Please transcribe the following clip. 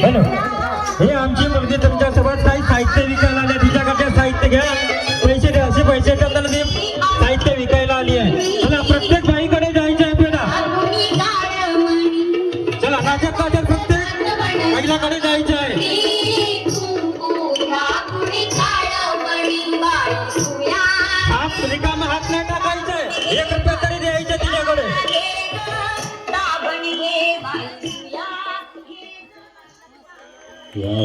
Hello हे आमची मुलगी तुमच्यासोबत काही साहित्य विकायला आली तिच्याकडे साहित्य घ्या. पैसे द्या. असे पैसे त्यांना ते साहित्य विकायला आली आहे. चला प्रत्येक बाईकडे जायचं आहे आपल्याला. चला नाटक Wow.